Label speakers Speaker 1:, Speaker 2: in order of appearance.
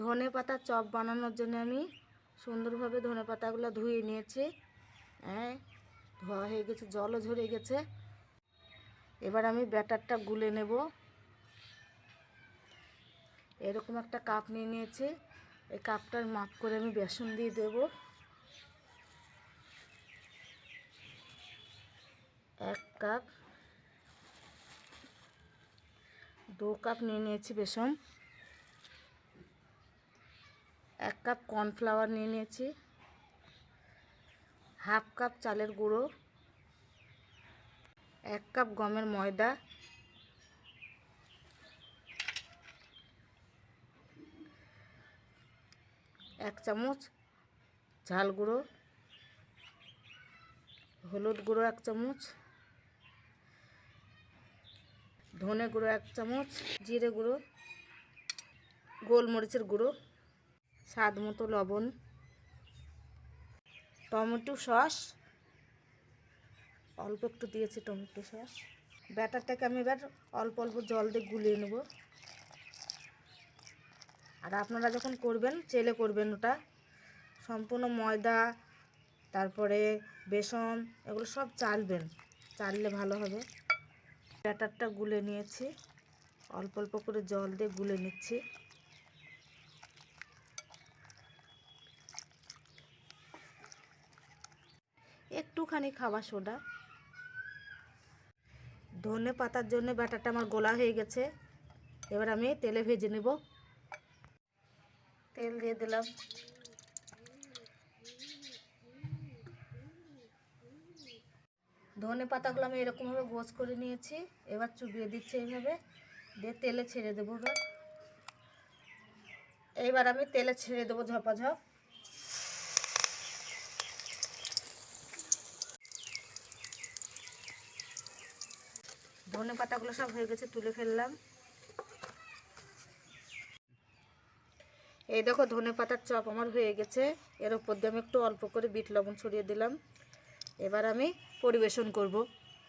Speaker 1: ধনে পাতা চপ বানানোর জন্য আমি সুন্দরভাবে ধনে পাতাগুলো ধুয়ে নিয়েছি। হ্যাঁ ধোয়া হয়ে গেছে, জলও ঝরে গেছে। এবার আমি ব্যাটারটা গুলে নেব। এরকম একটা কাপ নিয়ে নিয়েছি। এই কাপটার মাপ করে আমি বেসন দিয়ে দেব। এক কাপ, দু কাপ নিয়ে নিয়েছি বেসন। এক কাপ কর্নফ্লাওয়ার নিয়ে নিয়েছি। হাফ কাপ চালের গুঁড়ো। এক কাপ গমের ময়দা। এক চামচ ঝাল গুঁড়ো। হলুদ গুঁড়ো এক চামচ। ধনে গুঁড়ো এক চামচ। জিরে গুঁড়ো। গোলমরিচের গুঁড়ো। স্বাদ মতো লবণ, টমেটো সস, অল্প একটু দিয়েছি টমেটো সস। ব্যাটারটাকে আমি এবার অল্প অল্প জল দিয়ে গুলিয়ে নেব। আর আপনারা যখন করবেন, চেলে করবেন ওটা, সম্পূর্ণ ময়দা, তারপরে বেসন, এগুলো সব চালবেন, চাললে ভালো হবে। ব্যাটারটা গুলে নিয়েছি, অল্প অল্প করে জল দিয়ে গুলে নিচ্ছি। একটুখানি খাবার সোডা। ধনে পাতার জন্য ব্যাটারটা আমার গোলা হয়ে গেছে। এবার আমি তেলে ভেজে নেব। তেল দিয়ে দিলাম। ধনে পাতাগুলো আমি এরকমভাবে গোছ করে নিয়েছি। এবার চুবিয়ে দিচ্ছি এইভাবে। দিয়ে তেলে ছেড়ে দেবো এবার। এইবার আমি তেলে ছেড়ে দেবো ঝপাঝপ ধনে পাতাগুলো সব হয়ে গেছে, তুলে ফেললাম। এই দেখো ধনে পাতার চপ আমার হয়ে গেছে। এর উপর দিয়ে আমি একটু অল্প করে বিট লবণ ছড়িয়ে দিলাম। এবার আমি পরিবেশন করব।